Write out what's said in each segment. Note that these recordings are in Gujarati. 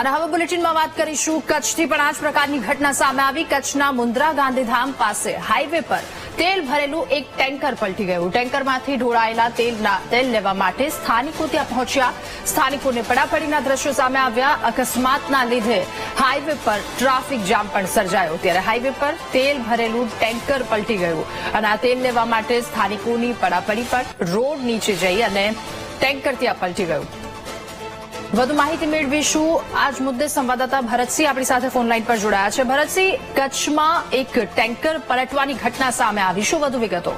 અને હવે બુલેટિનમાં વાત કરીશું કચ્છથી પણ આ જ પ્રકારની ઘટના સામે આવી. કચ્છના મુન્દ્રા ગાંધીધામ પાસે હાઈવે પર તેલ ભરેલું એક ટેન્કર પલટી ગયું. ટેન્કરમાંથી ઢોળાયેલા તેલના તેલ લેવા માટે સ્થાનિકો ત્યાં પહોંચ્યા. સ્થાનિકોને પડાપડીના દ્રશ્યો સામે આવ્યા. અકસ્માતના લીધે હાઈવે પર ટ્રાફિક જામ પણ સર્જાયો. ત્યારે હાઈવે પર તેલ ભરેલું ટેન્કર પલટી ગયું અને આ તેલ લેવા માટે સ્થાનિકોની પડાપડી પર રોડ નીચે જઈ અને ટેન્કર ત્યાં પલટી ગયું. વધુ માહિતી મેળવીશું. આજ મુદ્દે સંવાદદાતા ભરતસિંહ આપણી સાથે ફોનલાઈન પર જોડાયા છે. ભરતસિંહ કચ્છમાં એક ટેન્કર પલટવાની ઘટના સામે આવી. શું વધુ વિગતો?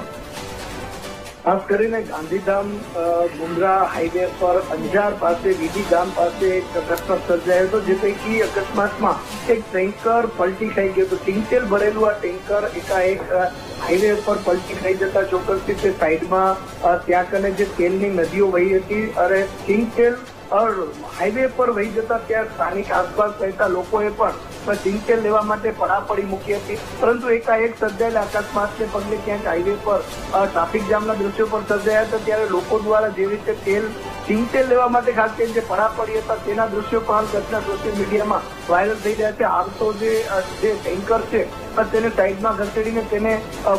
ખાસ કરીને ગાંધીધામ અ, મુન્દ્રા હાઈવે પર અંજાર પાસે વીડી પાસે એક અકસ્માત સર્જાયો હતો જે પૈકી અકસ્માતમાં એક ટેન્કર પલટી ખાઈ ગયું હતું. ટીંગતેલ ભરેલું આ ટેન્કર એકાએક હાઈવે પર પલટી ખાઈ જતા ચોક્કસથી તે સાઈડમાં ત્યાં કને જે તેલની નદીઓ વહી હતી અને ટિંકેલ હાઈવે પર વહી જતા ત્યાં સ્થાનિક આસપાસ રહેતા લોકોએ પણ ટિંકેલ લેવા માટે પડાપડી મૂકી હતી. પરંતુ એકાએક સર્જાયેલા અકસ્માતને પગલે ક્યાંક હાઈવે પર ટ્રાફિક જામના દ્રશ્યો પણ સર્જાયા હતા. ત્યારે લોકો દ્વારા જે રીતે તેલ ટિંકેલ લેવા માટે ખાસ કરીને જે પડાપડી હતા તેના દ્રશ્યો પણ કચ્છના સોશિયલ મીડિયામાં વાયરલ થઈ રહ્યા છે. આવતો જે જે ટેન્કર છે તેને સાઈડમાં ઘસેડીને તેને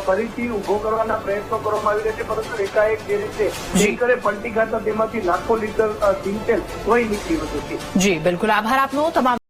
ફરીથી ઊભો કરવાના પ્રયત્નો કરવામાં આવી રહ્યા છે. પરંતુ એકાએક જે રીતે ટેન્કરે પલટી ખાતા તેમાંથી લાખો લીટર ટિંકેલ વહી નીકળી હતું જી બિલકુલ. આભાર આપનો તમામ